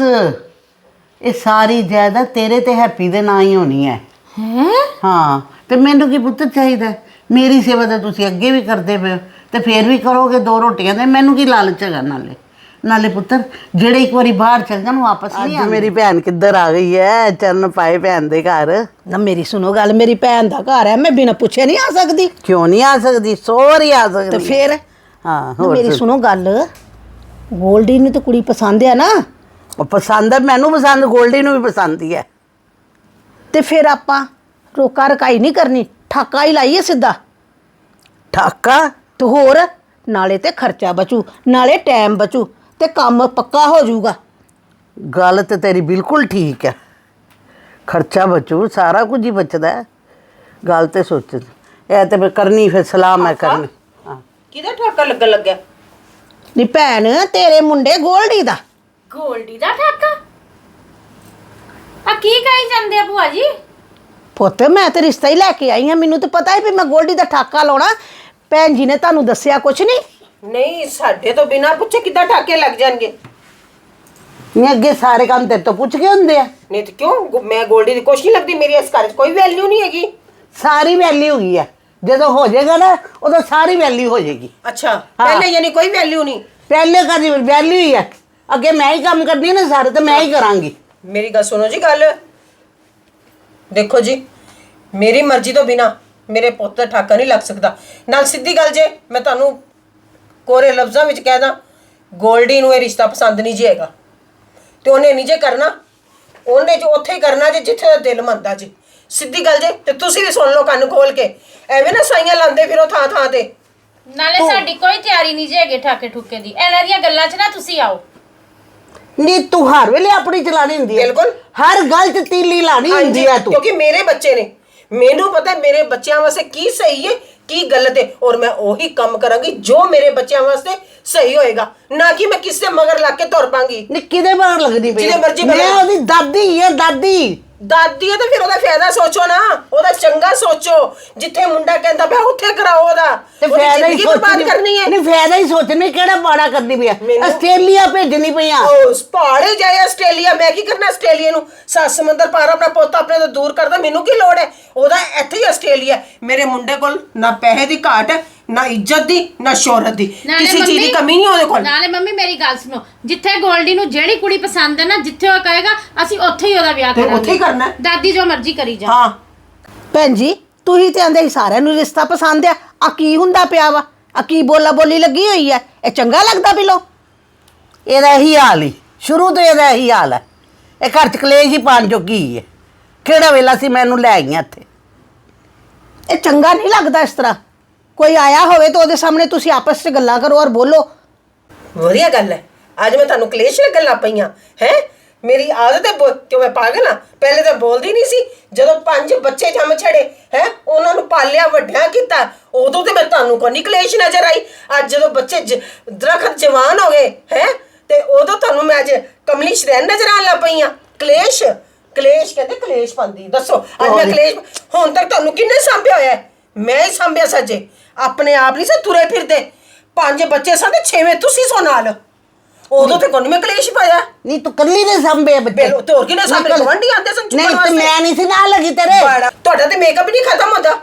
ਇਹ ਸਾਰੀ ਜਾਇਦਾਦ ਤੇਰੇ ਤੇ ਹੈਪੀ ਦੇ ਨਾਂ ਹੀ ਹੋਣੀ ਹੈ। ਹੈ? ਹਾਂ ਤੇ ਮੈਨੂੰ ਕੀ ਪੁੱਤ ਚਾਹੀਦਾ ਹੈ? ਮੇਰੀ ਸੇਵਾ ਤਾਂ ਤੁਸੀਂ ਅੱਗੇ ਵੀ ਕਰਦੇ ਪਏ ਹੋ ਤੇ ਫੇਰ ਵੀ ਕਰੋਗੇ ਦੋ ਰੋਟੀਆਂ ਦੇ ਮੈਨੂੰ ਕੀ ਲਾਲਚ ਹੈਗਾ ਨਾਲੇ? ਨਾਲੇ ਪੁੱਤਰ ਜਿਹੜੇ ਇੱਕ ਵਾਰੀ ਬਾਹਰ ਚੱਲ ਜਾਣ ਵਾਪਸ ਨਹੀਂ ਆਉਂਦੇ ਮੇਰੀ ਭੈਣ ਕਿੱਧਰ ਆ ਗਈ ਹੈ? ਚਰਨ ਪਾਏ ਭੈਣ ਦੇ ਘਰ। ਨਾ ਮੇਰੀ ਸੁਣੋ ਗੱਲ ਮੇਰੀ ਭੈਣ ਦਾ ਘਰ ਹੈ ਮੈਂ ਬਿਨਾਂ ਪੁੱਛੇ ਨਹੀਂ ਆ ਸਕਦੀ। ਕਿਉਂ ਨਹੀਂ ਆ ਸਕਦੀ? ਸੋਰੀ ਆ ਤੇ ਸਕਦੀ ਫੇਰ? ਹਾਂ ਨਾ ਹੋਰ ਮੇਰੀ ਸੁਣ। ਸੁਣੋ ਗੱਲ ਗੋਲਡੀ ਨੂੰ ਤਾਂ ਕੁੜੀ ਪਸੰਦ ਆ ਨਾ। ਉਹ ਪਸੰਦ ਹੈ ਮੈਨੂੰ ਪਸੰਦ ਗੋਲਡੀ ਨੂੰ ਵੀ ਪਸੰਦ ਹੀ ਹੈ। ਤੇ ਫਿਰ ਆਪਾਂ ਰੋਕਾ ਰਕਾਈ ਨਹੀਂ ਕਰਨੀ ਠਾਕਾ ਹੀ ਲਾਈਏ ਸਿੱਧਾ। ਠਾਕਾ? ਤੇ ਹੋਰ ਨਾਲੇ ਤੇ ਖਰਚਾ ਬਚੂ ਨਾਲੇ ਟਾਈਮ ਬਚੂ ਤੇ ਕੰਮ ਪੱਕਾ ਹੋ ਜਾਊਗਾ। ਗੱਲ ਤੇ ਤੇਰੀ ਬਿਲਕੁਲ ਠੀਕ ਹੈ। ਖਰਚਾ ਬਚੂ ਸਾਰਾ ਕੁਝ ਹੀ ਬਚਦਾ ਹੈ। ਗੱਲ ਤੇ ਸੋਚ ਇਹ ਤੇ ਮੈਂ ਕਰਨੀ ਫਿਰ ਸਲਾਹ ਮੈਂ ਕਰਨੀ। ਕਿਹਦਾ ਠਾਕਾ ਲੱਗਣ ਲੱਗਿਆ? ਨੀ ਭੈਣ ਤੇਰੇ ਮੁੰਡੇ ਗੋਲਡੀ ਦਾ। ਗੋਲਡੀ ਦਾ ਠਾਕਾ। ਆ ਕੀ ਕਹੀ ਜਾਂਦੇ ਆ ਭੂਆ ਜੀ? ਪੁੱਤ ਮੈਂ ਤੇ ਰਿਸ਼ਤਾ ਹੀ ਲੈ ਕੇ ਆਈ ਹਾਂ ਮੈਨੂੰ ਤਾਂ ਪਤਾ ਹੀ ਵੀ ਮੈਂ ਗੋਲਡੀ ਦਾ ਠਾਕਾ ਲਾਉਣਾ। ਭੈਣ ਜੀ ਨੇ ਤੁਹਾਨੂੰ ਦੱਸਿਆ ਕੁਛ ਨਹੀਂ? ਨਹੀਂ ਸਾਡੇ ਤੋਂ ਬਿਨਾ ਪੁੱਛੇ ਕਿੱਦਾਂ ਠਾਕੇ ਲੱਗ ਜਾਣਗੇ? ਨਹੀਂ ਅੱਗੇ ਸਾਰੇ ਕੰਮ ਤੇਰੇ ਤੋਂ ਪੁੱਛ ਕੇ ਹੁੰਦੇ ਆ। ਨਹੀਂ ਤੇ ਕਿਉਂ? ਗੁ- ਮੈਂ ਗੋਲਡੀ ਦੀ ਕੁਛ ਨਹੀਂ ਲੱਗਦੀ ਮੇਰੀ ਇਸ ਘਰ 'ਚ ਕੋਈ ਵੈਲਿਊ ਨਹੀਂ ਹੈਗੀ। ਸਾਰੀ ਵੈਲਿਊ ਹੋਈ ਹੈ ਜਦੋਂ ਹੋ ਜਾਏਗਾ ਨਾ ਉਦੋਂ ਸਾਰੀ ਵੈਲਿਊ ਹੋ ਜਾਏਗੀ। ਅੱਛਾ ਪਹਿਲੇ ਯਾਨੀ ਕੋਈ ਵੈਲਿਊ ਨਹੀਂ। ਪਹਿਲੇ ਕਦੀ ਵੈਲਿਊ ਹੀ ਹੈ ਅੱਗੇ ਮੈਂ ਹੀ ਕੰਮ ਕਰਨੀ ਹੈ ਨਾ ਸਾਰੇ ਤੇ ਮੈਂ ਹੀ ਕਰਾਂਗੀ। ਮੇਰੀ ਗੱਲ ਸੁਣੋ ਜੀ ਗੱਲ। ਦੇਖੋ ਜੀ ਮੇਰੀ ਮਰਜ਼ੀ ਤੋਂ ਬਿਨਾ ਮੇਰੇ ਪੁੱਤ ਦਾ ਠਾਕਾ ਨਹੀਂ ਲੱਗ ਸਕਦਾ। ਨਾਲ ਸਿੱਧੀ ਗੱਲ ਜੇ ਮੈਂ ਤੁਹਾਨੂੰ ਕੋਰੇ ਲਫ਼ਜ਼ਾਂ ਵਿੱਚ ਕਹਿ ਦਾਂ ਗੋਲਡੀ ਨੂੰ ਇਹ ਰਿਸ਼ਤਾ ਪਸੰਦ ਨਹੀਂ ਜੀ ਹੈਗਾ। ਤੇ ਉਹਨੇ ਨਹੀਂ ਜੇ ਕਰਨਾ ਉਹਨੇ ਜੋ ਉੱਥੇ ਹੀ ਕਰਨਾ ਜੇ ਜਿੱਥੇ ਦਾ ਦਿਲ ਮੰਨਦਾ ਜੀ। ਸਿੱਧੀ ਗੱਲ ਜੇ ਤੇ ਤੁਸੀਂ ਵੀ ਸੁਣ ਲਓ ਕੰਨ ਖੋਲ ਕੇ। ਐਵੇਂ ਨਾ ਸਾਈਆਂ ਲਾਉਂਦੇ ਫਿਰੋ ਥਾਂ ਥਾਂ ਤੇ। ਨਾਲੇ ਸਾਡੀ ਕੋਈ ਤਿਆਰੀ ਨਹੀਂ ਜੀ ਹੈਗੀ ਠਾਕੇ ਠੁਕੇ ਦੀ। ਇਹਨਾਂ ਦੀਆਂ ਗੱਲਾਂ 'ਚ ਨਾ ਤੁਸੀਂ ਆਓ। ਨਹੀਂ ਤੂੰ ਹਰ ਵੇਲੇ ਆਪਣੀ ਚਲਾਣੀ ਹੁੰਦੀ ਹੈ ਬਿਲਕੁਲ। ਹਰ ਗੱਲ 'ਚ ਤੀਲੀ ਲਾਣੀ ਹੁੰਦੀ ਹੈ ਤੂੰ। ਕਿਉਂਕਿ ਮੇਰੇ ਬੱਚੇ ਨੇ। ਮੈਨੂੰ ਪਤਾ ਹੈ ਮੇਰੇ ਬੱਚਿਆਂ ਵਾਸਤੇ ਕੀ ਸਹੀ ਹੈ ਕੀ ਗਲਤ ਹੈ ਔਰ ਮੈਂ ਉਹੀ ਕੰਮ ਕਰਾਂਗੀ ਜੋ ਮੇਰੇ ਬੱਚਿਆਂ ਵਾਸਤੇ ਸਹੀ ਹੋਏਗਾ। ਨਾ ਕਿ ਮੈਂ ਕਿਸੇ ਦੇ ਮਗਰ ਲੱਗ ਕੇ ਤੁਰ ਪਾਂਗੀ। ਨੀ ਕਿਹਦੇ ਬਾਹਰ ਲੱਗਦੀ ਪਈ ਜਿਹਦੇ? ਮਰਜ਼ੀ ਮੈਂ ਮਗਰ- ਉਹਦੀ ਦਾਦੀ ਹੈ ਦਾਦੀ। ਦਾਦੀ ਹੈ ਤਾਂ ਫਿਰ ਉਹਦਾ ਫਾਇਦਾ ਸੋਚੋ ਨਾ। ਉਹਦਾ ਚੰਗਾ ਸੋਚੋ। ਜਿੱਥੇ ਮੁੰਡਾ ਕਹਿੰਦਾ ਪਿਆ ਉੱਥੇ ਕਰਾਓ ਉਹਦਾ। ਤੇ ਉਹਦੀ ਫਾਇਦਾ ਹੀ ਜ਼ਿੰਦਗੀ ਬਰਬਾਦ ਕਰਨੀ ਹੈ। ਨਹੀਂ ਫਾਇਦਾ ਹੀ ਸੋਚਣੀ ਕਿਹੜਾ ਬਾੜਾ ਕਰਦੀ ਪਈ ਮੈਨੂੰ- ਆਸਟ੍ਰੇਲੀਆ ਭੇਜਣੀ ਪਈਆਂ ਉਸ ਪਹਾੜੇ ਜਾਏ ਆਸਟ੍ਰੇਲੀਆ ਮੈਂ ਕੀ ਕਰਨਾ ਆਸਟ੍ਰੇਲੀਆ ਨੂੰ? ਸੱਤ ਸਮੁੰਦਰ ਪਾਰ ਆਪਣਾ ਪੁੱਤ ਆਪਣੇ ਤੋਂ ਦੂਰ ਕਰਦਾ ਮੈਨੂੰ ਕੀ ਲੋੜ ਹੈ? ਉਹਦਾ ਇੱਥੇ ਹੀ ਆਸਟ੍ਰੇਲੀਆ। ਹੈ। ਮੇਰੇ ਮੁੰਡੇ ਕੋਲ ਨਾ ਪੈਸੇ ਦੀ ਘਾਟ ਹੈ ਨਾ ਇੱਜ਼ਤ ਦੀ ਨਾ ਸ਼ੋਹਰਤ ਦੀ। ਨਾਲੇ ਕਿਸੇ ਚੀਜ਼ ਦੀ ਮੰਮੀ- ਕਮੀ ਨਹੀਂ ਉਹਦੇ ਕੋਲ। ਨਾਲੇ ਮੰਮੀ ਮੇਰੀ ਗੱਲ ਸੁਣੋ ਜਿੱਥੇ ਗੋਲਡੀ ਨੂੰ ਜਿਹੜੀ ਕੁੜੀ ਪਸੰਦ ਹੈ ਨਾ ਜਿੱਥੇ ਉਹ ਕਹੇਗਾ ਅਸੀਂ ਉੱਥੇ ਹੀ ਉਹਦਾ ਵਿਆਹ ਤੇ ਕਰਾਂਗੇ। ਉੱਥੇ ਹੀ ਕਰਨਾ ਹੈ। ਦਾਦੀ ਜੋ ਮਰਜ਼ੀ ਕਰੀ ਜਾ ਹਾਂ। ਭੈਣ ਜੀ ਤੁਸੀਂ ਤੇ ਆਂਦੇ ਸੀ ਸਾਰਿਆਂ ਨੂੰ ਰਿਸ਼ਤਾ ਪਸੰਦ ਆ। ਆ ਕੀ ਹੁੰਦਾ ਪਿਆ ਵਾ? ਆ ਕੀ ਬੋਲਾ ਬੋਲੀ ਲੱਗੀ ਹੋਈ ਹੈ ਇਹ ਚੰਗਾ ਲੱਗਦਾ ਬਿਲੋ? ਇਹਦਾ ਇਹੀ ਹਾਲ ਹੀ। ਸ਼ੁਰੂ ਤੋਂ ਇਹਦਾ ਇਹੀ ਹਾਲ ਹੈ। ਇਹ ਘਰ ਚ ਕਲੇਸ਼ ਹੀ ਪਾਣ ਜੋਗੀ ਹੀ ਹੈ। ਕਿਹੜਾ ਵੇਲਾ ਸੀ ਮੈਨੂੰ ਲੈ ਆਈਆਂ ਇੱਥੇ। ਇਹ ਚੰਗਾ ਨਹੀਂ ਲੱਗਦਾ ਇਸ ਤਰ੍ਹਾਂ। ਕੋਈ ਆਇਆ ਹੋਵੇ ਤਾਂ ਉਹਦੇ ਸਾਹਮਣੇ ਤੁਸੀਂ ਆਪਸ 'ਚ ਗੱਲਾਂ ਕਰੋ ਔਰ ਬੋਲੋ। ਵਧੀਆ ਗੱਲ ਹੈ। ਅੱਜ ਮੈਂ ਤੁਹਾਨੂੰ ਕਲੇਸ਼ ਲੱਗਣ ਲੱਗ ਪਈਆਂ ਹੈ। ਮੇਰੀ ਆਦਤ ਹੈ ਬੋ- ਕਿਉਂ ਮੈਂ ਪਾਗਲ ਆ ਪਹਿਲੇ ਤਾਂ ਬੋਲਦੀ ਨਹੀਂ ਸੀ। ਜਦੋਂ ਪੰਜ ਬੱਚੇ ਜੰਮ ਛੜੇ ਹੈ? ਉਹਨਾਂ ਨੂੰ ਪਾਲਿਆ ਵੱਡਿਆ ਕੀਤਾ ਉਦੋਂ ਤੇ ਮੈਂ ਤੁਹਾਨੂੰ ਕੋਈ ਨਹੀਂ ਕਲੇਸ਼ ਨਜ਼ਰ ਆਈ। ਅੱਜ ਜਦੋਂ ਬੱਚੇ ਜ- ਦਰਖਤ ਜਵਾਨ ਹੋ ਗਏ ਹੈ? ਤੇ ਉਦੋਂ ਤੁਹਾਨੂੰ ਮੈਂ ਅੱਜ ਕਮਲੀ ਸ਼ਰੈਨ ਨਜ਼ਰ ਆਉਣ ਲੱਗ ਪਈਆਂ ਕਲੇਸ਼? ਕਲੇਸ਼ ਕਹਿੰਦੇ ਕਲੇਸ਼ ਪਾਉਂਦੀ। ਦੱਸੋ ਅੱਜ ਮੈਂ ਕਲੇਸ਼ ਹੁਣ ਤੱਕ ਤੁਹਾਨੂੰ ਕਿੰਨੇ ਸਾਂਭਿਆ ਹੋਇਆ ਹੈ? ਮੈਂ ਹੀ ਸਾਂਭਿਆ ਸੱਜੇ। ਆਪਣੇ ਆਪ ਨਹੀਂ ਸੀ ਤੁਰੇ ਫਿਰਦੇ। ਪੰਜ ਬੱਚੇ ਸਨ ਤੇ ਛੇਵੇਂ ਤੁਸੀਂ ਸੋ ਨਾਲ। ਉਦੋਂ ਤੇ ਕੋਈ ਮੈਂ ਕਲੇਸ਼ ਪਾਇਆ। ਨਹੀਂ ਤੂੰ ਕੱਲੀ ਨੇ ਸੰਭੇ ਬੱਚੇ। ਬਿਲ ਤੇ ਹੋਰ ਕਿਨੇ ਸਾਹਮਣੇ ਨਿਕਲ। ਗਵੰਡੀ ਆਂਦੇ ਸਨ ਨਹੀਂ ਤੇ। ਮੈਂ ਨਹੀਂ ਸੀ ਨਾਲ ਲੱਗੀ ਤੇਰੇ। ਬੜਾ। ਤੁਹਾਡਾ ਤੇ ਮੇਕਅਪ ਨਹੀਂ ਖਤਮ ਹੁੰਦਾ।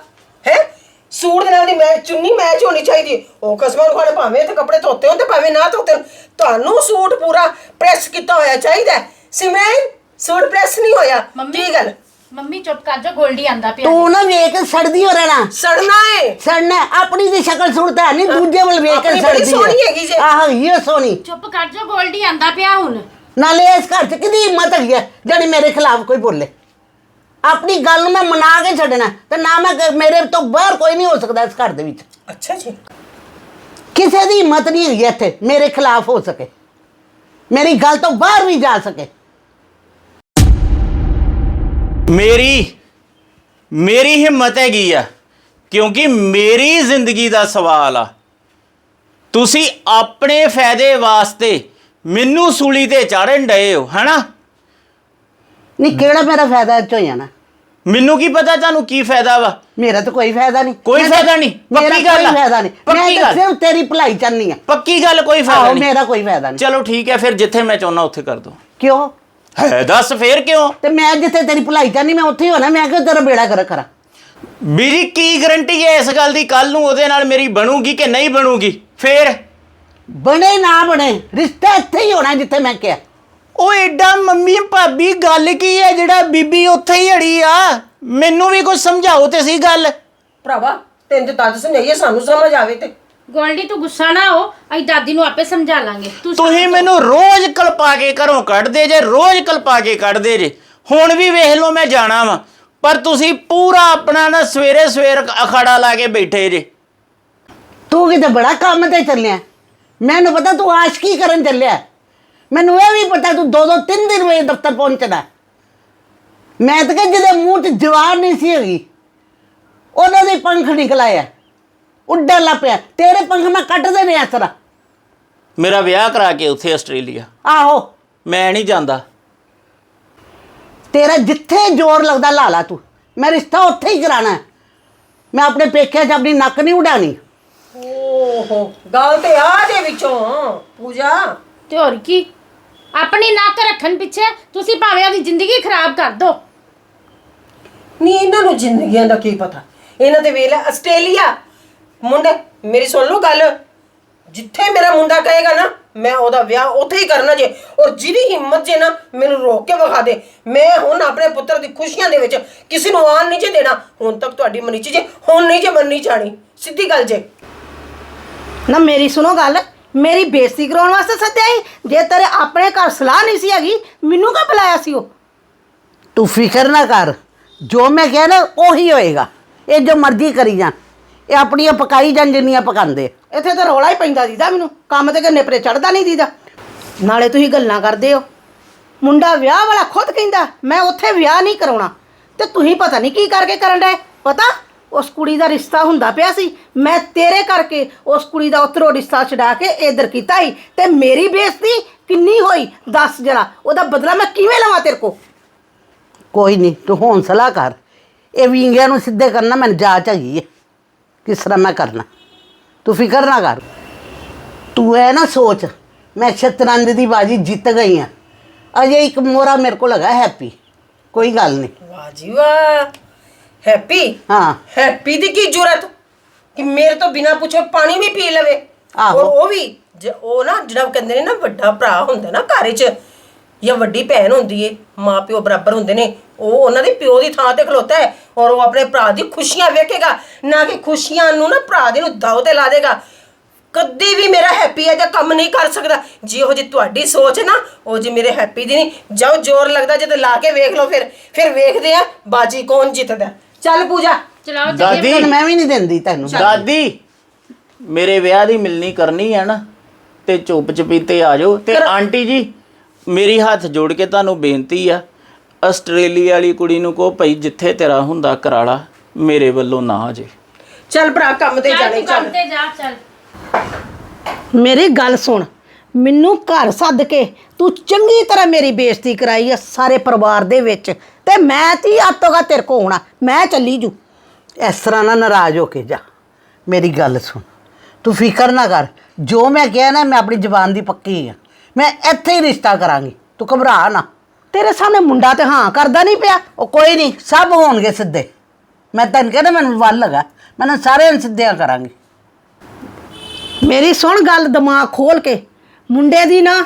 ਹੈ? ਸੂਟ ਦੇ ਨਾਲ ਦੀ ਮੈਂ ਚੁੰਨੀ ਮੈਚ ਹੋਣੀ ਚਾਹੀਦੀ। ਹੈ। ਉਹ ਕਸਮਾਂ ਨੂੰ ਖਾਣੇ ਭਾਵੇਂ ਤੇ ਕੱਪੜੇ ਧੋਤੇ ਹੋਣ ਤੇ ਭਾਵੇਂ ਨਾ ਧੋਤੇ ਹੋਣ। ਤੁਹਾਨੂੰ ਸੂਟ ਪੂਰਾ ਪ੍ਰੈਸ ਕੀਤਾ ਹੋਇਆ ਚਾਹੀਦਾ। ਹੈ। ਸਿਮਰਨ ਸੂਟ ਪ੍ਰੈਸ ਨਹੀਂ ਹੋਇਆ। ਕੀ ਗੱਲ? ਮੰਮੀ ਚੁੱਪ ਕਰ ਜਾ ਗੋਲਡੀ ਆਂਦਾ ਪਿਆ ਤੂੰ ਨਾ ਵੇਖ ਸੜਦੀ ਹੋ ਰਹਿਣਾ। ਸੜਨਾ ਏ? ਸੜਨਾ ਆਪਣੀ ਦੀ ਸ਼ਕਲ ਸੁਣਦਾ ਹੈ, ਨਹੀਂ ਦੂਜੇ ਵੱਲ ਵੇਖ ਕੇ ਆਪਣੀ ਬੜੀ ਸੜਦੀ ਸੋਹਣੀ ਹੈਗੀ ਜੇ। ਆਹ ਇਹ ਸੋਹਣੀ। ਚੁੱਪ ਕਰ ਜਾ ਗੋਲਡੀ ਆਂਦਾ ਪਿਆ ਹੁਣ। ਨਾਲੇ ਇਸ ਘਰ 'ਚ ਕਿਹਦੀ ਹਿੰਮਤ ਹੈਗੀ ਹੈ ਜਿਹੜੀ ਮੇਰੇ ਖਿਲਾਫ ਕੋਈ ਬੋਲੇ। ਆਪਣੀ ਗੱਲ ਨੂੰ ਮੈਂ ਮਨਾ ਕੇ ਛੱਡਣਾ ਤੇ ਨਾ ਮੈਂ ਕ- ਮੇਰੇ ਤੋਂ ਬਾਹਰ ਕੋਈ ਨਹੀਂ ਹੋ ਸਕਦਾ ਇਸ ਘਰ ਦੇ ਵਿੱਚ। ਅੱਛਾ ਜੀ। ਕਿਸੇ ਦੀ ਹਿੰਮਤ ਨਹੀਂ ਹੈਗੀ ਇੱਥੇ ਮੇਰੇ ਖਿਲਾਫ ਹੋ ਸਕੇ। ਮੇਰੀ ਗੱਲ ਤੋਂ ਬਾਹਰ ਵੀ ਜਾ ਸਕੇ। ਮੇਰੀ ਮੇਰੀ ਹਿੰਮਤ ਹੈਗੀ ਆ ਕਿਉਂਕਿ ਮੇਰੀ ਜ਼ਿੰਦਗੀ ਦਾ ਸਵਾਲ ਆ। ਤੁਸੀਂ ਆਪਣੇ ਫਾਇਦੇ ਵਾਸਤੇ ਮੈਨੂੰ ਸੂਲੀ ਤੇ ਚਾੜਨ ਡਏ ਹੋ ਹਨਾ? ਨਹੀਂ ਕਿਹੜਾ ਮੇਰਾ ਫਾਇਦਾ ਇਹ 'ਚ ਹੋ ਜਾਣਾ ਮੈਨੂੰ ਕੀ ਪਤਾ ਤੁਹਾਨੂੰ ਕੀ ਫਾਇਦਾ ਵਾ? ਮੇਰਾ ਤਾਂ ਕੋਈ ਫਾਇਦਾ ਨਹੀਂ। ਕੋਈ ਮੈਂ ਤਾਂ- ਫਾਇਦਾ ਨਹੀਂ, ਮੇਰਾ ਪੱਕੀ ਗੱਲ ਕੋਈ ਆ। ਫਾਇਦਾ ਨਹੀਂ। ਪੱਕੀ ਮੈਂ ਤਾਂ ਗੱਲ। ਸਿਰਫ ਤੇਰੀ ਭਲਾਈ ਚਾਹਨੀ ਆ। ਪੱਕੀ ਗੱਲ ਕੋਈ ਆਹੋ ਫਾਇਦਾ ਨਹੀਂ। ਮੇਰਾ ਕੋਈ ਫਾਇਦਾ ਨਹੀਂ। ਚਲੋ ਠੀਕ ਹੈ ਫਿਰ ਜਿੱਥੇ ਮੈਂ ਚਾਹੁੰਦਾ ਉੱਥੇ ਕਰ ਦੋ। ਕਿਉਂ? ਹੈ ਦੱਸ ਫੇਰ ਕਿਉਂ? ਤੇ ਮੈਂ ਜਿੱਥੇ ਤੇਰੀ ਭਲਾਈ ਚਾਹਨੀ ਮੈਂ ਉੱਥੇ ਹੀ ਹੋਣਾ ਮੈਂ ਕਿਉਂ ਤੇਰਾ ਬੇੜਾ ਕਰ ਕਰਾਂ? ਬੀਜੀ ਕੀ ਗਰੰਟੀ ਹੈ ਇਸ ਗੱਲ ਦੀ? ਕੱਲ ਨੂੰ ਉਹਦੇ ਨਾਲ ਮੇਰੀ ਬਣੂਗੀ ਕਿ ਨਹੀਂ ਬਣੂਗੀ? ਫੇਰ? ਬਣੇ ਨਾ ਬਣੇ ਰਿਸ਼ਤਾ ਇੱਥੇ ਹੀ ਹੋਣਾ ਜਿੱਥੇ ਮੈਂ ਕਿਹਾ। ਉਹ ਐਡਾ ਮੰਮੀ ਭਾਬੀ ਗੱਲ ਕੀ ਹੈ ਜਿਹੜਾ ਬੀਬੀ ਉੱਥੇ ਹੀ ਅੜੀ ਆ? ਮੈਨੂੰ ਵੀ ਕੁਝ ਸਮਝਾਓ ਤੇ ਸੀ ਗੱਲ। ਭਰਾਵਾ ਤੈਨੂੰ ਤੇ ਦੱਸ ਸਮਝਾਈਏ ਸਾਨੂੰ ਸਮਝ ਆਵੇ ਤੇ ਗੋਲਡੀ ਤੂੰ ਗੁੱਸਾ ਨਾ ਹੋ। ਅਸੀਂ ਦਾਦੀ ਨੂੰ ਆਪੇ ਸਮਝਾ ਲਾਂਗੇ। ਤੂੰ ਤੁਸੀਂ ਮੈਨੂੰ ਰੋਜ਼ ਕਲਪਾ ਕੇ ਘਰੋਂ ਕੱਢਦੇ ਜੇ ਰੋਜ਼ ਕਲਪਾ ਕੇ ਕੱਢਦੇ ਜੇ। ਹੁਣ ਵੀ ਵੇਖ ਲਓ ਮੈਂ ਜਾਣਾ ਵਾਂ ਪਰ ਤੁਸੀਂ ਪੂਰਾ ਆਪਣਾ ਨਾ ਸਵੇਰੇ ਸਵੇਰ ਅਖਾੜਾ ਲਾ ਕੇ ਬੈਠੇ ਜੇ। ਤੂੰ ਕਿਤੇ ਬੜਾ ਕੰਮ ਤੇ ਚੱਲਿਆ। ਮੈਨੂੰ ਪਤਾ ਤੂੰ ਆਸ਼ਕੀ ਕਰਨ ਚੱਲਿਆ। ਮੈਨੂੰ ਇਹ ਵੀ ਪਤਾ ਤੂੰ ਦੋ ਦੋ ਤਿੰਨ ਦਿਨ ਵੇ ਦਫ਼ਤਰ ਪਹੁੰਚਣਾ ਮੈਂ ਤਾਂ ਕਿ ਜਿਹਦੇ ਮੂੰਹ 'ਚ ਜਵਾਨ ਨਹੀਂ ਸੀ ਹੈਗੀ ਉਹਨਾਂ ਦੇ ਪੰਖ ਨਿਕਲ ਆਇਆ। ਉੱਡਣ ਲੱਗ ਪਿਆ। ਤੇਰੇ ਪੰਖ ਮੈਂ ਕੱਟ ਦੇਣੇ ਇਸ ਤਰ੍ਹਾਂ। ਮੇਰਾ ਵਿਆਹ ਕਰਾ ਕੇ ਉੱਥੇ ਆਸਟ੍ਰੇਲੀਆ। ਆਹੋ। ਮੈਂ ਨਹੀਂ ਜਾਂਦਾ। ਤੇਰਾ ਜਿੱਥੇ ਜ਼ੋਰ ਲੱਗਦਾ ਲਾ ਲਾ ਤੂੰ। ਮੈਂ ਰਿਸ਼ਤਾ ਉੱਥੇ ਹੀ ਕਰਾਣਾ ਹੈ। ਮੈਂ ਆਪਣੇ ਪੇਕਿਆਂ 'ਚ ਆਪਣੀ ਨੱਕ ਨਹੀਂ ਉਡਾਣੀ ਓਹੋ ਗੱਲ ਤੇ ਆ ਜੇ ਵਿੱਚੋਂ ਪੂਜਾ। ਤੇ ਹੋਰ ਕੀ? ਆਪਣੀ ਨੱਕ ਰੱਖਣ ਪਿੱਛੇ ਤੁਸੀਂ ਭਾਵੇਂ ਉਹਦੀ ਜ਼ਿੰਦਗੀ ਖਰਾਬ ਕਰ ਦੋ। ਨਹੀਂ ਇਹਨਾਂ ਨੂੰ ਜ਼ਿੰਦਗੀਆਂ ਦਾ ਕੀ ਪਤਾ? ਇਹਨਾਂ ਦੇ ਵੇਲੇ ਆਸਟ੍ਰੇਲੀਆ ਮੁੰਡੇ ਮੇਰੀ ਸੁਣ ਲਓ ਗੱਲ। ਜਿੱਥੇ ਮੇਰਾ ਮੁੰਡਾ ਕਹੇਗਾ ਨਾ ਮੈਂ ਉਹਦਾ ਵਿਆਹ ਉੱਥੇ ਹੀ ਕਰਨਾ ਜੇ। ਔਰ ਜਿਹਦੀ ਹਿੰਮਤ ਜੇ ਨਾ ਮੈਨੂੰ ਰੋਕ ਕੇ ਵਿਖਾ ਦੇ। ਮੈਂ ਹੁਣ ਆਪਣੇ ਪੁੱਤਰ ਦੀ ਖੁਸ਼ੀਆਂ ਦੇ ਵਿੱਚ ਕਿਸੇ ਨੂੰ ਆਣ ਨਹੀਂ ਜੇ ਦੇਣਾ। ਹੁਣ ਤੱਕ ਤੁਹਾਡੀ ਮਨੀ ਚ ਜੇ ਹੁਣ ਨਹੀਂ ਜੇ ਮੰਨੀ ਜਾਣੀ। ਸਿੱਧੀ ਗੱਲ ਜੇ। ਨਾ ਮੇਰੀ ਸੁਣੋ ਗੱਲ ਮੇਰੀ ਬੇਇੱਜ਼ਤੀ ਕਰਾਉਣ ਵਾਸਤੇ ਸੱਦਿਆ ਸੀ? ਜੇ ਤੇਰੇ ਆਪਣੇ ਘਰ ਸਲਾਹ ਨਹੀਂ ਸੀ ਹੈਗੀ ਮੈਨੂੰ ਕਿਉਂ ਬੁਲਾਇਆ ਸੀ ਉਹ? ਤੂੰ ਫਿਕਰ ਨਾ ਕਰ। ਜੋ ਮੈਂ ਕਿਹਾ ਨਾ ਉਹੀ ਹੋਏਗਾ। ਇਹ ਜੋ ਮਰਜ਼ੀ ਕਰੀ ਜਾਣ। ਇਹ ਆਪਣੀਆਂ ਪਕਾਈ ਜਾਣ ਜਿੰਨੀਆਂ ਪਕਾਉਂਦੇ ਇੱਥੇ ਤਾਂ ਰੌਲਾ ਹੀ ਪੈਂਦਾ ਦੀਦਾ ਮੈਨੂੰ। ਕੰਮ ਤੇ ਕਿ ਪਰੇ ਚੜਦਾ ਨਹੀਂ ਦੀਦਾ। ਨਾਲੇ ਤੁਸੀਂ ਗੱਲਾਂ ਕਰਦੇ ਹੋ। ਮੁੰਡਾ ਵਿਆਹ ਵਾਲਾ ਖੁਦ ਕਹਿੰਦਾ ਮੈਂ ਉੱਥੇ ਵਿਆਹ ਨਹੀਂ ਕਰਾਉਣਾ। ਤੇ ਤੁਸੀਂ ਪਤਾ ਨਹੀਂ ਕੀ ਕਰਕੇ ਕਰਨ ਡਏ? ਪਤਾ? ਉਸ ਕੁੜੀ ਦਾ ਰਿਸ਼ਤਾ ਹੁੰਦਾ ਪਿਆ ਸੀ। ਮੈਂ ਤੇਰੇ ਕਰਕੇ ਉਸ ਕੁੜੀ ਦਾ ਉੱਧਰੋਂ ਰਿਸ਼ਤਾ ਛਡਾ ਕੇ ਇਧਰ ਕੀਤਾ ਹੀ ਤੇ ਮੇਰੀ ਬੇਇੱਜ਼ਤੀ ਕਿੰਨੀ ਹੋਈ? ਦੱਸ ਜਰਾ। ਉਹਦਾ ਬਦਲਾ ਮੈਂ ਕਿਵੇਂ ਲਵਾਂ ਤੇਰੇ ਕੋ ਕੋਈ ਨਹੀਂ ਤੂੰ ਹੌਂਸਲਾ ਕਰ। ਇਹ ਵਿੰਗਿਆਂ ਨੂੰ ਸਿੱਧੇ ਕਰਨਾ ਮੈਨੂੰ ਜਾਚ ਹੈਗੀ ਹੈ ਕਿਸ ਤਰ੍ਹਾਂ ਮੈਂ ਕਰਨਾ? ਤੂੰ ਫਿਕਰ ਨਾ ਕਰ। ਤੂੰ ਐ ਨਾ ਸੋਚ ਮੈਂ ਸ਼ਤਰੰਜ ਦੀ ਬਾਜੀ ਜਿੱਤ ਗਈ ਆ। ਅਜੇ ਇੱਕ ਮੋਰਾ ਮੇਰੇ ਕੋਲ ਹੈਗਾ ਹੈਪੀ। ਕੋਈ ਗੱਲ ਨਹੀਂ। ਵਾਹ ਜੀ ਵਾਹ। ਹੈਪੀ? ਹਾਂ। ਹੈਪੀ ਦੀ ਕੀ ਜ਼ਰੂਰਤ? ਕਿ ਮੇਰੇ ਤੋਂ ਬਿਨਾ ਪੁੱਛੇ ਪਾਣੀ ਵੀ ਪੀ ਲਵੇ। ਆਹੋ। ਔਰ ਉਹ ਵੀ ਜ- ਉਹ ਨਾ ਜਿਹੜਾ ਕਹਿੰਦੇ ਨੇ ਨਾ ਵੱਡਾ ਭਰਾ ਹੁੰਦਾ ਨਾ ਘਰ 'ਚ ਜਾਂ ਵੱਡੀ ਭੈਣ ਹੁੰਦੀ ਏ ਮਾਂ ਪਿਓ ਬਰਾਬਰ ਹੁੰਦੇ ਨੇ ਉਹ ਉਹਨਾਂ ਦੇ ਪਿਓ ਦੀ ਥਾਂ ਤੇ ਖਲੋਤਾ ਹੈ ਔਰ ਉਹ ਆਪਣੇ ਭਰਾ ਦੀ ਖੁਸ਼ੀਆਂ ਵੇਖੇਗਾ ਨਾ ਕਿ ਖੁਸ਼ੀਆਂ ਨੂੰ ਨਾ ਭਰਾ ਦੇ ਨੂੰ ਦਾਅ ਤੇ ਲਾ ਦੇਗਾ। ਕਦੀ ਵੀ ਮੇਰਾ ਹੈਪੀ ਹੈ ਜਾਂ ਕੰਮ ਨਹੀਂ ਕਰ ਸਕਦਾ। ਜਿਹੋ ਜੀ ਤੁਹਾਡੀ ਸੋਚ ਹੈ ਨਾ ਉਹ ਜੀ ਮੇਰੇ ਹੈਪੀ ਦੀ ਨਹੀਂ। ਜਾਓ ਜ਼ੋਰ ਲੱਗਦਾ ਜਦੋਂ ਲਾ ਕੇ ਵੇਖ ਲਓ ਫਿਰ। ਫਿਰ ਵੇਖਦੇ ਆ ਬਾਜੀ ਕੌਣ ਜਿੱਤਦਾ। ਚੱਲ ਪੂਜਾ। ਚਲਾਓ ਦਾਦੀ। ਹੁਣ ਮੈਂ ਵੀ ਨਹੀਂ ਦਿੰਦੀ ਤੈਨੂੰ। ਦਾਦੀ ਮੇਰੇ ਵਿਆਹ ਦੀ ਮਿਲਣੀ ਕਰਨੀ ਹੈ ਨਾ ਤੇ ਚੁੱਪ ਚਪੀਤੇ ਆ ਜਾਓ। ਤੇ ਆਂਟੀ ਜੀ ਮੇਰੀ ਹੱਥ ਜੋੜ ਕੇ ਤੁਹਾਨੂੰ ਬੇਨਤੀ ਆ ਆਸਟ੍ਰੇਲੀਆ ਵਾਲੀ ਕੁੜੀ ਨੂੰ ਕਹੋ ਭਾਈ ਜਿੱਥੇ ਤੇਰਾ ਹੁੰਦਾ ਕਰਾਲਾ ਮੇਰੇ ਵੱਲੋਂ ਨਾ ਆ ਜੇ। ਚੱਲ ਭਰਾ ਕੰਮ ਤੇ ਚੱਲ ਜਾਣੇ ਚੱਲ। ਤੇ ਜਾ ਚੱਲ। ਮੇਰੀ ਗੱਲ ਸੁਣ ਮੈਨੂੰ ਘਰ ਸੱਦ ਕੇ ਤੂੰ ਚੰਗੀ ਤਰ੍ਹਾਂ ਮੇਰੀ ਬੇਇੱਜ਼ਤੀ ਕਰਾਈ ਆ ਸਾਰੇ ਪਰਿਵਾਰ ਦੇ ਵਿੱਚ ਤੇ ਮੈਂ ਤੀ ਆਤੋਗਾ ਤੇਰੇ ਕੋ ਹੋਣਾ ਮੈਂ ਚੱਲੀ ਜੂ। ਇਸ ਤਰ੍ਹਾਂ ਨਾ ਨਾਰਾਜ਼ ਹੋ ਕੇ ਜਾ। ਮੇਰੀ ਗੱਲ ਸੁਣ ਤੂੰ ਫਿਕਰ ਨਾ ਕਰ ਜੋ ਮੈਂ ਕਿਹਾ ਨਾ ਮੈਂ ਆਪਣੀ ਜ਼ੁਬਾਨ ਦੀ ਪੱਕੀ ਆ। ਮੈਂ ਇੱਥੇ ਹੀ ਰਿਸ਼ਤਾ ਕਰਾਂਗੀ। ਤੂੰ ਘਬਰਾ ਨਾ। ਤੇਰੇ ਸਾਹਮਣੇ ਮੁੰਡਾ ਤੇ ਹਾਂ ਕਰਦਾ ਨਹੀਂ ਪਿਆ। ਉਹ ਕੋਈ ਨਹੀਂ, ਸਭ ਹੋਣਗੇ ਸਿੱਧੇ। ਮੈਂ ਤੈਨੂੰ ਕਹਿੰਦਾ ਮੈਨੂੰ ਵੱਲ ਲਗਾ ਮੈਂ ਸਾਰਿਆਂ ਨੂੰ ਸਿੱਧਿਆਂ ਕਰਾਂਗੀ। ਮੇਰੀ ਸੁਣ ਗੱਲ ਦਿਮਾਗ ਖੋਲ ਕੇ। ਮੁੰਡੇ ਦੀ ਨਾ,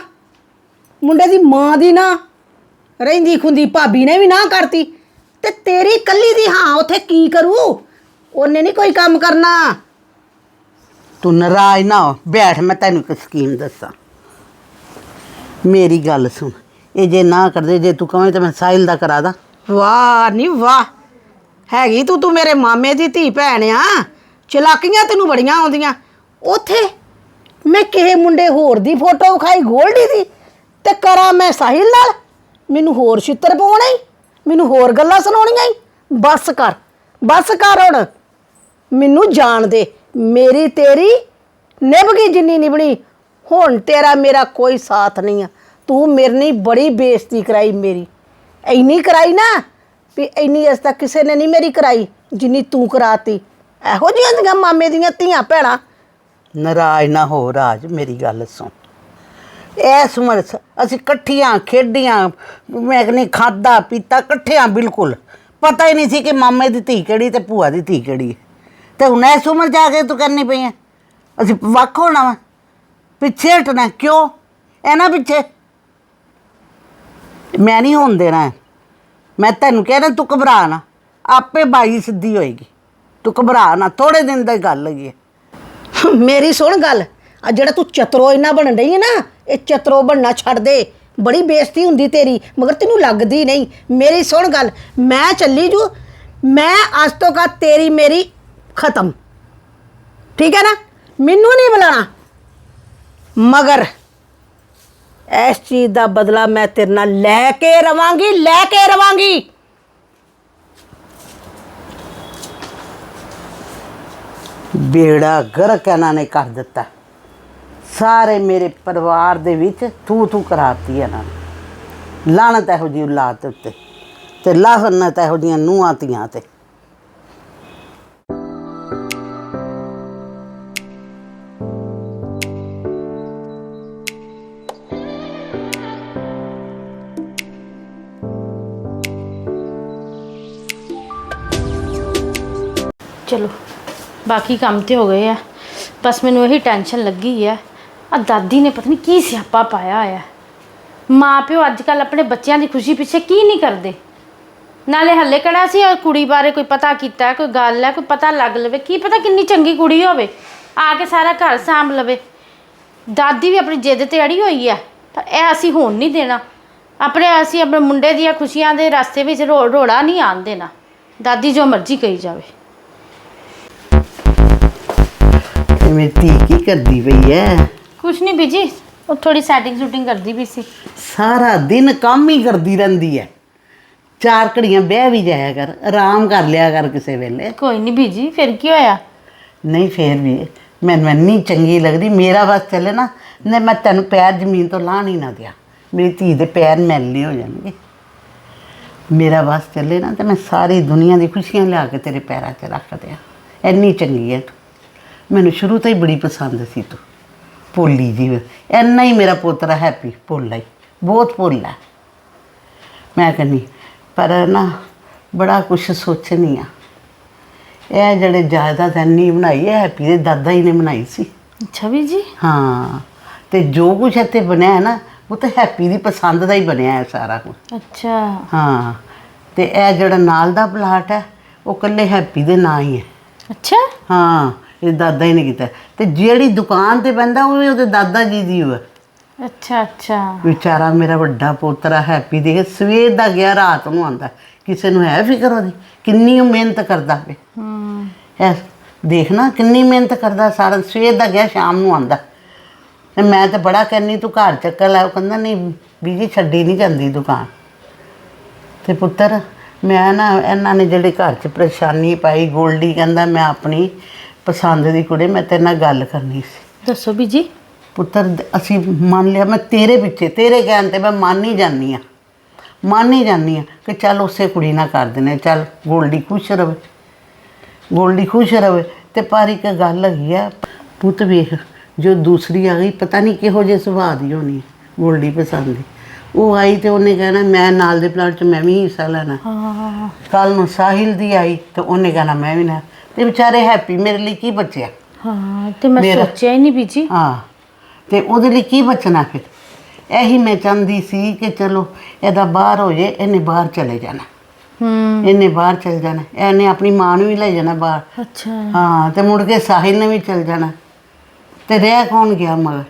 ਮੁੰਡੇ ਦੀ ਮਾਂ ਦੀ ਨਾ, ਰਹਿੰਦੀ ਖੁੰਦੀ ਭਾਬੀ ਨੇ ਵੀ ਨਾ ਕਰਤੀ। ਤੇ ਤੇਰੀ ਕੱਲੀ ਦੀ ਹਾਂ, ਉੱਥੇ ਕੀ ਕਰੂ? ਉਹਨੇ ਨਹੀਂ ਕੋਈ ਕੰਮ ਕਰਨਾ। ਤੂੰ ਨਾਰਾਜ਼ ਨਾ ਹੋ। ਬੈਠ, ਮੈਂ ਤੈਨੂੰ ਇੱਕ ਸਕੀਮ ਦੱਸਾਂ। ਮੇਰੀ ਗੱਲ ਸੁਣ। ਇਹ ਜੇ ਨਾ ਕਰਦੇ, ਜੇ ਤੂੰ ਕਵੇਂ ਤਾਂ ਮੈਂ ਸਾਹਿਲ ਦਾ ਕਰਾ ਦਾਂ। ਵਾਹ ਨਹੀਂ ਵਾਹ। ਹੈਗੀ ਤੂੰ ਤੂੰ ਮੇਰੇ ਮਾਮੇ ਦੀ ਧੀ ਭੈਣ ਆ। ਚਲਾਕੀਆਂ ਤੈਨੂੰ ਬੜੀਆਂ ਆਉਂਦੀਆਂ। ਉਥੇ ਮੈਂ ਕਿਸੇ ਮੁੰਡੇ ਹੋਰ ਦੀ ਫੋਟੋ ਵਿਖਾਈ, ਗੋਲਡੀ ਦੀ, ਤੇ ਕਰਾਂ ਮੈਂ ਸਾਹਿਲ ਨਾਲ? ਮੈਨੂੰ ਹੋਰ ਛਿੱਤਰ ਪਾਉਣਾ ਈ, ਮੈਨੂੰ ਹੋਰ ਗੱਲਾਂ ਸੁਣਾਉਣੀਆਂ ਈ। ਬਸ ਕਰ ਬਸ ਕਰ ਹੁਣ। ਮੈਨੂੰ ਜਾਣ ਦੇ। ਮੇਰੀ ਤੇਰੀ ਨਿਭ ਗਈ ਜਿੰਨੀ ਨਿਭਣੀ। ਹੁਣ ਤੇਰਾ ਮੇਰਾ ਕੋਈ ਸਾਥ ਨਹੀਂ ਆ। ਤੂੰ ਮੇਰੇ ਨਹੀਂ ਬੜੀ ਬੇਇੱਜ਼ਤੀ ਕਰਾਈ ਮੇਰੀ। ਇੰਨੀ ਕਰਾਈ ਨਾ ਵੀ ਇੰਨੀ ਅਸ ਤੱਕ ਕਿਸੇ ਨੇ ਨਹੀਂ ਮੇਰੀ ਕਰਾਈ, ਜਿੰਨੀ ਤੂੰ ਕਰਾਤੀ। ਇਹੋ ਜਿਹੀਆਂ ਦੀਆਂ ਮਾਮੇ ਦੀਆਂ ਧੀਆਂ ਭੈਣਾਂ। ਨਾਰਾਜ਼ ਨਾ ਹੋ ਰਾਜ, ਮੇਰੀ ਗੱਲ ਸੁਣ। ਐਸ ਉਮਰ 'ਚ ਅਸੀਂ ਇਕੱਠੀਆਂ ਖੇਡੀਆਂ, ਮੈਂ ਕਹਿੰਦੀ ਖਾਦਾ ਪੀਤਾ ਇਕੱਠਿਆਂ ਬਿਲਕੁਲ। ਪਤਾ ਹੀ ਨਹੀਂ ਸੀ ਕਿ ਮਾਮੇ ਦੀ ਧੀ ਕਿਹੜੀ ਤੇ ਭੂਆ ਦੀ ਧੀ ਕਿਹੜੀ। ਹੈ। ਤੇ ਹੁਣ ਐਸ ਉਮਰ ਜਾ ਕੇ ਤੂੰ ਕਰਨੀ ਪਈ ਹੈ ਅਸੀਂ ਵੱਖ ਹੋਣਾ ਵਾ। ਪਿੱਛੇ ਹਟਣਾ ਕਿਉਂ? ਇਹਨਾਂ ਪਿੱਛੇ। ਮੈਂ ਨਹੀਂ ਹੋਣ ਦੇਣਾ। ਮੈਂ ਤੈਨੂੰ ਕਹਿ ਰਿਹਾ, ਤੂੰ ਘਬਰਾ ਨਾ। ਆਪੇ ਬਾਈ ਸਿੱਧੀ ਹੋਏਗੀ। ਤੂੰ ਘਬਰਾ ਨਾ ਥੋੜੇ ਦਿਨ ਦੀ ਗੱਲ ਹੈਗੀ ਹੈ। ਮੇਰੀ ਸੁਣ ਗੱਲ। ਆ ਜਿਹੜਾ ਤੂੰ ਚਤਰੋ ਇੰਨਾ ਬਣਨ ਰਹੀ ਹੈ ਨਾ, ਇਹ ਚਤਰੋ ਬਣਨਾ ਛੱਡ ਦੇ। ਬੜੀ ਬੇਇੱਜ਼ਤੀ ਹੁੰਦੀ ਤੇਰੀ, ਮਗਰ ਤੈਨੂੰ ਲੱਗਦੀ ਨਹੀਂ। ਮੇਰੀ ਸੁਣ ਗੱਲ, ਮੈਂ ਚੱਲੀ ਜੂ। ਮੈਂ ਅੱਜ ਤੋਂ ਕਾ ਤੇਰੀ ਮੇਰੀ ਖਤਮ। ਠੀਕ ਹੈ ਨਾ? ਮੈਨੂੰ ਨਹੀਂ ਬੁਲਾਣਾ ਮਗਰ ਇਸ ਚੀਜ਼ ਦਾ ਬਦਲਾ ਮੈਂ ਤੇਰੇ ਨਾਲ ਲੈ ਕੇ ਰਵਾਂਗੀ, ਲੈ ਕੇ ਰਵਾਂਗੀ। ਬੇੜਾ ਗਰਕ ਇਹਨਾਂ ਨੇ ਕਰ ਦਿੱਤਾ। ਸਾਰੇ ਮੇਰੇ ਪਰਿਵਾਰ ਦੇ ਵਿੱਚ ਤੂੰ ਤੂੰ ਕਰਾਤੀ ਇਹਨਾਂ ਨੇ। ਲਾਣਤ ਇਹੋ ਜਿਹੀ ਔਲਾਦ ਉੱਤੇ ਤੇ ਲਾਹਨਤ ਇਹੋ ਜਿਹੀਆਂ ਨੂੰਹਾਂ ਧੀਆਂ ਤੇ। ਚਲੋ, ਬਾਕੀ ਕੰਮ ਤੇ ਹੋ ਗਏ ਆ। ਬਸ ਮੈਨੂੰ ਇਹੀ ਟੈਨਸ਼ਨ ਲੱਗੀ ਆ। ਆ ਦਾਦੀ ਨੇ ਪਤਾ ਨਹੀਂ ਕੀ ਸਿਆਪਾ ਪਾਇਆ ਹੋਇਆ। ਮਾਂ ਪਿਓ ਅੱਜ ਕੱਲ ਆਪਣੇ ਬੱਚਿਆਂ ਦੀ ਖੁਸ਼ੀ ਪਿੱਛੇ ਕੀ ਨਹੀਂ ਕਰਦੇ। ਨਾਲੇ ਹੱਲੇ ਕਿਹੜਾ ਸੀ ਉਹ ਕੁੜੀ ਬਾਰੇ ਕੋਈ ਪਤਾ ਕੀਤਾ, ਕੋਈ ਗੱਲ ਹੈ ਕੋਈ ਪਤਾ ਲੱਗ ਲਵੇ। ਕੀ ਪਤਾ ਕਿੰਨੀ ਚੰਗੀ ਕੁੜੀ ਹੋਵੇ, ਆ ਕੇ ਸਾਰਾ ਘਰ ਸਾਂਭ ਲਵੇ। ਦਾਦੀ ਵੀ ਆਪਣੀ ਜਿੱਦ ਤੇ ਅੜੀ ਹੋਈ ਆ, ਪਰ ਇਹ ਅਸੀਂ ਹੋਣ ਨਹੀਂ ਦੇਣਾ। ਆਪਣੇ ਅਸੀਂ ਆਪਣੇ ਮੁੰਡੇ ਦੀਆਂ ਖੁਸ਼ੀਆਂ ਦੇ ਰਸਤੇ ਵਿੱਚ ਰੋ- ਰੋੜਾ ਨਹੀਂ ਆਣ ਦੇਣਾ। ਦਾਦੀ ਜੋ ਮਰਜ਼ੀ ਕਹੀ ਜਾਵੇ। ਮੇਰੀ ਧੀ ਕੀ ਕਰਦੀ ਪਈ ਹੈ ਕੁਛ ਨਹੀਂ ਬੀਜੀ ਉਹ ਥੋੜੀ ਸੈਟਿੰਗ ਸ਼ੂਟਿੰਗ ਕਰਦੀ ਵੀ ਸੀ। ਸਾਰਾ ਦਿਨ ਕੰਮ ਹੀ ਕਰਦੀ ਰਹਿੰਦੀ ਹੈ ਚਾਰ ਘੜੀਆਂ ਬਹਿ ਵੀ ਜਾਇਆ ਕਰ ਆਰਾਮ ਕਰ ਲਿਆ ਕਰ ਕਿਸੇ ਵੇਲੇ। ਕੋਈ ਨਹੀਂ ਬੀਜੀ ਫਿਰ ਕੀ ਹੋਇਆ? ਨਹੀਂ ਫੇਰ ਵੀ ਮੈਨੂੰ ਇੰਨੀ ਚੰਗੀ ਲੱਗਦੀ ਮੇਰਾ ਬਸ ਚੱਲੇ ਨਾ ਨੇ ਮੈਂ ਤੈਨੂੰ ਪੈਰ ਜ਼ਮੀਨ ਤੋਂ ਲਾਹ ਨਹੀਂ ਨਾ ਦਿਆ। ਮੇਰੀ ਧੀ ਦੇ ਪੈਰ ਮੈਲੇ ਹੋ ਜਾਣਗੇ। ਮੇਰਾ ਬਸ ਚੱਲੇ ਨਾ ਤੇ ਮੈਂ ਸਾਰੀ ਦੁਨੀਆ ਦੀ ਖੁਸ਼ੀਆਂ ਲਿਆ ਕੇ ਤੇਰੇ ਪੈਰਾਂ 'ਚ ਰੱਖ ਦਿਆਂ। ਇੰਨੀ ਚੰਗੀ ਹੈ ਤੂੰ। ਮੈਨੂੰ ਸ਼ੁਰੂ ਤੋਂ ਹੀ ਬੜੀ ਪਸੰਦ ਸੀ ਤੂੰ। ਭੋਲੀ ਜੀ ਇੰਨਾ ਹੀ ਮੇਰਾ ਪੋਤਰਾ ਹੈਪੀ ਭੋਲਾ ਹੀ ਬਹੁਤ ਭੋਲਾ। ਮੈਂ ਕਹਿੰਦੀ ਪਰ ਨਾ ਬੜਾ ਕੁਛ ਸੋਚਣੀ ਆ ਇਹ ਜਿਹੜੇ ਜਾਇਦਾਦ ਇੰਨੀ ਬਣਾਈ ਹੈ ਹੈਪੀ ਦੇ ਦਾਦਾ ਹੀ ਨੇ ਬਣਾਈ ਸੀ। ਅੱਛਾ ਬੀਜੀ ਹਾਂ ਤੇ ਜੋ ਕੁਛ ਇੱਥੇ ਬਣਿਆ ਹੈ ਨਾ ਉਹ ਤਾਂ ਹੈਪੀ ਦੀ ਪਸੰਦ ਦਾ ਹੀ ਬਣਿਆ ਹੈ ਸਾਰਾ ਕੁਝ ਅੱਛਾ। ਹਾਂ ਤੇ ਇਹ ਜਿਹੜਾ ਨਾਲ ਦਾ ਪਲਾਟ ਹੈ ਉਹ ਇਕੱਲੇ ਹੈਪੀ ਦੇ ਨਾਂ ਹੀ ਹੈ। ਅੱਛਾ। ਹਾਂ ਇਹ ਦਾਦਾ ਹੀ ਨੇ ਕੀਤਾ। ਤੇ ਜਿਹੜੀ ਦੁਕਾਨ ਤੇ ਬੰਦਾ ਉਹ ਵੀ ਉਹਦੇ ਦਾਦਾ ਜੀ ਦੀ ਹੋਇਆ ਅੱਛਾ ਅੱਛਾ। ਵਿਚਾਰਾ ਮੇਰਾ ਵੱਡਾ ਪੋਤਰਾ ਹੈਪੀ ਦੇ ਸਵੇਰ ਦਾ ਗਿਆ ਰਾਤ ਨੂੰ ਆਂਦਾ ਕਿਸੇ ਨੂੰ ਹੈ ਫਿਕਰ ਉਹਦੀ? ਕਿੰਨੀ ਉਹ ਮਿਹਨਤ ਕਰਦਾ ਵੇ ਹੂੰ। ਐ ਦੇਖਣਾ ਕਿੰਨੀ ਮਿਹਨਤ ਕਰਦਾ ਸਾਰਾ ਸਵੇਰ ਦਾ ਗਿਆ ਸ਼ਾਮ ਨੂੰ ਆਂਦਾ ਤੇ ਮੈਂ ਤਾਂ ਬੜਾ ਕਹਿੰਨੀ ਤੂੰ ਘਰ ਚੱਕਰ ਲੈ। ਉਹ ਕਹਿੰਦਾ ਨਹੀਂ ਬੀਜੀ ਛੱਡੀ ਨਹੀਂ ਜਾਂਦੀ ਦੁਕਾਨ। ਤੇ ਪੁੱਤਰ ਮੈਂ ਨਾ ਇਹਨਾਂ ਨੇ ਜਿਹੜੇ ਘਰ 'ਚ ਪਰੇਸ਼ਾਨੀ ਪਾਈ ਗੋਲਡੀ ਕਹਿੰਦਾ ਮੈਂ ਆਪਣੀ ਪਸੰਦ ਦੀ ਕੁੜੀ ਮੈਂ ਤੇਰੇ ਨਾਲ ਗੱਲ ਕਰਨੀ ਸੀ। ਦੱਸੋ ਬੀਜੀ। ਪੁੱਤਰ ਦ- ਅਸੀਂ ਮੰਨ ਲਿਆ ਮੈਂ ਤੇਰੇ ਪਿੱਛੇ ਤੇਰੇ ਕਹਿਣ ਤੇ ਮੈਂ ਮੰਨ ਹੀ ਜਾਨੀ ਆ ਮੰਨ ਹੀ ਜਾਨੀ ਆ ਕਿ ਚੱਲ ਉਸੇ ਕੁੜੀ ਨਾਲ ਕਰ ਦਿੰਦੇ ਚੱਲ ਗੋਲਡੀ ਖੁਸ਼ ਰਵੇ। ਗੋਲਡੀ ਖੁਸ਼ ਰਵੇ। ਤੇ ਪਰ ਇੱਕ ਗੱਲ ਹੈਗੀ ਆ ਪੁੱਤ ਵੇਖ ਜੋ ਦੂਸਰੀ ਆ ਗਈ ਪਤਾ ਨਹੀਂ ਕਿਹੋ ਜਿਹੇ ਸੁਭਾਅ ਦੀ ਹੋਣੀ ਹੈ, ਗੋਲਡੀ ਪਸੰਦ ਦੀ। ਉਹ ਆਈ ਤੇ ਉਹਨੇ ਕਹਿਣਾ ਮੈਂ ਨਾਲ ਦੇ ਪਲਾਟ 'ਚ ਮੈਂ ਵੀ ਹਿੱਸਾ ਲੈਣਾ। ਹਾਂ। ਕੱਲ ਨੂੰ ਸਾਹਿਲ ਦੀ ਆਈ ਤੇ ਉਹਨੇ ਕਹਿਣਾ ਮੈਂ ਵੀ ਨਾ ਤੇ ਵਿਚਾਰੇ ਹੈਪੀ ਮੇਰੇ ਲਈ ਕੀ ਬਚਿਆ? ਹਾਂ ਤੇ ਮੈਂ ਮੇਰਾ- ਸੋਚਿਆ ਹੀ ਨਹੀਂ ਬੀਜੀ। ਹਾਂ ਤੇ ਉਹਦੇ ਲਈ ਕੀ ਬਚਣਾ ਫਿਰ? ਇਹੀ ਮੈਂ ਚਾਹੁੰਦੀ ਸੀ ਕਿ ਚਲੋ ਇਹਦਾ ਬਾਹਰ ਹੋ ਜੇ ਇਹਨੇ ਬਾਹਰ ਚਲੇ ਜਾਣਾ। ਹੂੰ। ਇਹਨੇ ਬਾਹਰ ਚਲ ਜਾਣਾ। ਇਹਨੇ ਆਪਣੀ ਮਾਂ ਨੂੰ ਵੀ ਲੈ ਜਾਣਾ ਬਾਹਰ। ਅੱਛਾ। ਹਾਂ ਤੇ ਮੁੜ ਕੇ ਸਾਹਿਲ ਨੇ ਵੀ ਚਲ ਜਾਣਾ। ਤੇ ਰਹਿ ਕੌਣ ਗਿਆ ਮਗਰ?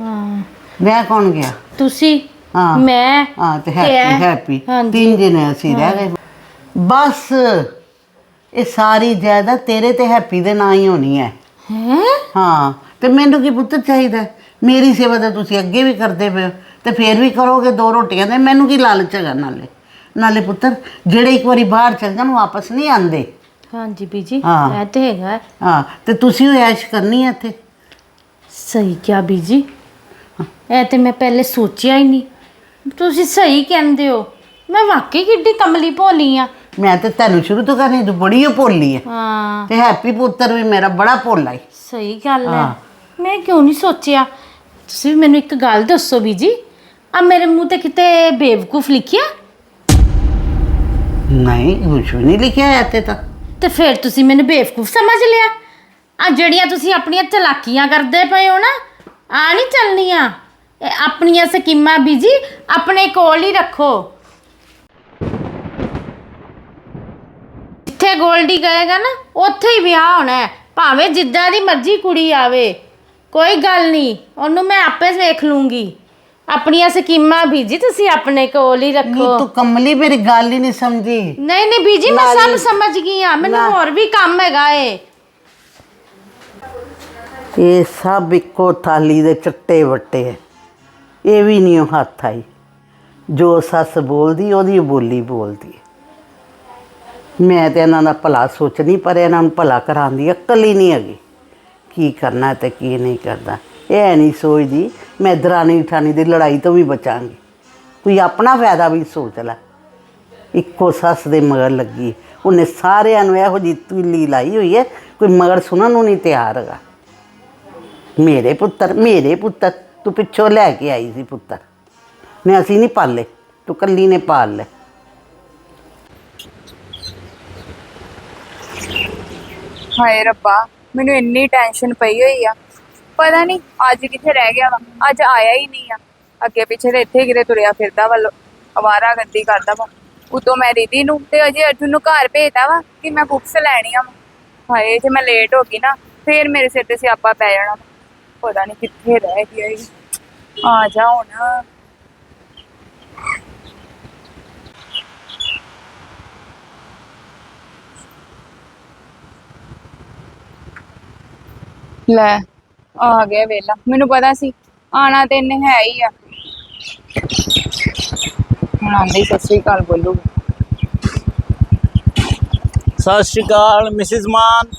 ਹਾਂ। ਰਹਿ ਕੌਣ ਗਿਆ? ਤੁਸੀਂ ਹਾਂ। ਮੈਂ ਹਾਂ ਤੇ। ਹੈਪੀ ਹੈਪੀ ਹਾਂਜੀ। ਤਿੰਨ ਜਣੇ ਅਸੀਂ ਰਹਿ ਗਏ। ਬਸ। ਇਹ ਸਾਰੀ ਜਾਇਦਾਦ ਤੇਰੇ ਤੇ ਹੈਪੀ ਦੇ ਨਾਂ ਹੀ ਹੋਣੀ ਹੈ। ਹੈ? ਹਾਂ ਤੇ ਮੈਨੂੰ ਕੀ ਪੁੱਤ ਚਾਹੀਦਾ? ਹੈ? ਮੇਰੀ ਸੇਵਾ ਤਾਂ ਤੁਸੀਂ ਅੱਗੇ ਵੀ ਕਰਦੇ ਪਏ ਹੋ ਤੇ ਫੇਰ ਵੀ ਕਰੋਗੇ ਦੋ ਰੋਟੀਆਂ ਦੇ ਮੈਨੂੰ ਕੀ ਲਾਲਚ ਹੈਗਾ ਨਾਲੇ? ਨਾਲੇ ਪੁੱਤਰ ਜਿਹੜੇ ਇੱਕ ਵਾਰੀ ਬਾਹਰ ਚਲ ਜਾਣ ਵਾਪਸ ਨਹੀਂ ਆਉਂਦੇ। ਹਾਂਜੀ ਬੀਜੀ ਹਾਂ। ਇਹ ਤੇ ਹੈਗਾ। ਹੈ। ਹਾਂ ਤੇ ਤੁਸੀਂ ਉਹ ਐਸ਼ ਕਰਨੀ ਹੈ ਇੱਥੇ? ਸਹੀ ਕਿਹਾ ਬੀਜੀ। ਇਹ ਤੇ ਮੈਂ ਪਹਿਲੇ ਸੋਚਿਆ ਹੀ ਨਹੀਂ। ਤੁਸੀਂ ਸਹੀ ਕਹਿੰਦੇ ਹੋ। ਮੈਂ ਵਾਕਈ ਕਿੱਡੀ ਕਮਲੀ ਭੋਲੀ ਆ ਮੈਂ ਤੇ ਤੈਨੂੰ ਸ਼ੁਰੂ ਤੋਂ ਕਹਿੰਦੀ ਤੂੰ ਬੜੀ ਓ ਭੋਲੀ ਹੈ ਹਾਂ ਤੇ ਹੈਪੀ ਪੁੱਤਰ ਵੀ ਮੇਰਾ ਬੜਾ ਭੋਲਾ ਹੈ ਸਹੀ ਗੱਲ ਹੈ ਹਾਂ। ਮੈਂ ਕਿਉਂ ਨਹੀਂ ਸੋਚਿਆ ਤੁਸੀਂ ਵੀ ਮੈਨੂੰ ਇੱਕ ਗੱਲ ਦੱਸੋ ਬੀਜੀ ਆ ਮੇਰੇ ਮੂੰਹ ਤੇ ਕਿਤੇ ਬੇਵਕੂਫ ਲਿਖਿਆ ਨਹੀਂ ਕੁਛ ਵੀ ਨਹੀਂ ਲਿਖਿਆ ਹੈ ਤੇ ਤਾਂ ਤੇ ਫਿਰ ਤੁਸੀਂ ਮੈਨੂੰ ਬੇਵਕੂਫ ਸਮਝ ਲਿਆ ਆ ਜਿਹੜੀਆਂ ਤੁਸੀਂ ਆਪਣੀਆਂ ਚਲਾਕੀਆਂ ਕਰਦੇ ਪਏ ਹੋ ਨਾ ਆ ਨਹੀਂ ਚੱਲਣੀਆਂ ਇਹ ਆਪਣੀਆਂ ਸਕੀਮਾਂ ਬੀਜੀ ਆਪਣੇ ਕੋਲ ਹੀ ਰੱਖੋ ਜਿੱਥੇ ਗੋਲਡੀ ਗਏਗਾ ਨਾ ਉੱਥੇ ਹੀ ਵਿਆਹ ਹੋਣਾ ਹੈ। ਭਾਵੇਂ ਜਿੱਦਾਂ ਦੀ ਮਰਜ਼ੀ ਕੁੜੀ ਆਵੇ ਕੋਈ ਗੱਲ ਨਹੀਂ ਉਹਨੂੰ ਮੈਂ ਆਪੇ ਵੇਖ ਲੂੰਗੀ। ਆਪਣੀਆਂ ਸਕੀਮਾਂ ਬੀਜੀ ਤੁਸੀਂ ਆਪਣੇ ਕੋਲ ਹੀ ਨਹੀਂ ਰੱਖੋ। ਤੂੰ ਕਮਲੀ ਮੇਰੀ ਗੱਲ ਹੀ ਨਹੀਂ ਸਮਝੀ। ਨਹੀਂ ਨਹੀਂ ਬੀਜੀ ਮੈਂ ਸਭ ਸਮਝ ਗਈ ਆ ਮੈਨੂੰ। ਹੋਰ ਵੀ ਕੰਮ ਹੈਗਾ ਏ। ਇਹ ਸਭ ਇੱਕੋ ਥਾਲੀ ਦੇ ਚੱਟੇ ਵੱਟੇ ਇਹ ਵੀ ਨਹੀਂ ਉਹ ਹੱਥ ਆਈ। ਜੋ ਸੱਸ ਬੋਲਦੀ ਉਹਦੀ ਬੋਲੀ ਬੋਲਦੀ। ਮੈਂ ਤੇ ਇਹਨਾਂ ਦਾ ਭਲਾ ਸੋਚਣੀ ਪਰ ਇਹਨਾਂ ਨੂੰ ਭਲਾ ਕਰਾਉਣ ਦੀ ਅਕਲ ਹੀ ਨਹੀਂ ਹੈਗੀ। ਕੀ ਕਰਨਾ ਤੇ ਕੀ ਨਹੀਂ ਕਰਦਾ ਇਹ ਨਹੀਂ ਸੋਚਦੀ, ਮੈਂ ਦਰਾਣੀ ਠਾਣੀ ਦੀ ਲੜਾਈ ਤੋਂ ਵੀ ਬਚਾਂਗੀ। ਕੋਈ ਆਪਣਾ ਫਾਇਦਾ ਵੀ ਸੋਚ ਲੈ। ਇੱਕੋ ਸੱਸ ਦੇ ਮਗਰ ਲੱਗੀ। ਉਹਨੇ ਸਾਰਿਆਂ ਨੂੰ ਇਹੋ ਜਿਹੀ ਤੁਲੀ ਲਾਈ ਹੋਈ ਹੈ, ਕੋਈ ਮਗਰ ਸੁਣਨ ਨੂੰ ਨਹੀਂ ਤਿਆਰ ਹੈਗਾ। ਮੇਰੇ ਪੁੱਤਰ ਮੇਰੇ ਪੁੱਤਰ, ਤੂੰ ਪਿੱਛੋਂ ਲੈ ਕੇ ਆਈ ਸੀ ਪੁੱਤਰ। ਨੇ ਅਸੀਂ ਨਹੀਂ ਪਾਲੇ, ਤੂੰ ਕੱਲੀ ਨੇ ਪਾਲ ਲੈ। ਹਾਏ ਰੱਬਾ, ਮੈਨੂੰ ਇੰਨੀ ਟੈਨਸ਼ਨ ਪਈ ਹੋਈ ਆ। ਪਤਾ ਨਹੀਂ ਅੱਜ ਕਿੱਥੇ ਰਹਿ ਗਿਆ ਵਾ, ਅੱਜ ਆਇਆ ਹੀ ਨਹੀਂ ਆ। ਅੱਗੇ ਪਿੱਛੇ ਤੇ ਇੱਥੇ ਕਿਤੇ ਤੁਰਿਆ ਫਿਰਦਾ ਵਾ ਅਵਾਰਾ ਗੰਦੀ ਕਰਦਾ ਵਾ। ਉਤੋਂ ਮੈਂ ਰਿਧੀ ਨੂੰ ਤੇ ਅਜੇ ਅਰਜੁਨ ਨੂੰ ਘਰ ਭੇਜਦਾ ਵਾ ਕਿ ਮੈਂ ਬੁੱਕਸ ਲੈਣੀਆਂ ਵਾ। ਹਾਏ, ਜੇ ਮੈਂ ਲੇਟ ਹੋ ਗਈ ਨਾ, ਫੇਰ ਮੇਰੇ ਸਿਰ ਤੇ ਸਿਆਪਾ ਪੈ ਜਾਣਾ ਪਤਾ ਨਹੀਂ ਕਿੱਥੇ ਰਹਿ ਗਿਆ ਇਹ। ਆ ਜਾ ਹੁਣ। ਲੈ, ਆ ਗਿਆ ਵੇਲਾ। ਮੈਨੂੰ ਪਤਾ ਸੀ, ਆਣਾ ਤੇ ਇਹਨੇ ਹੈ ਹੀ ਆ। ਹੁਣ ਆਂਦੇ ਸਤਿ ਸ੍ਰੀ ਅਕਾਲ ਬੋਲੂ ਸਤਿ ਸ਼੍ਰੀ ਅਕਾਲ, ਮਿਸਿਸ ਮਾਨ।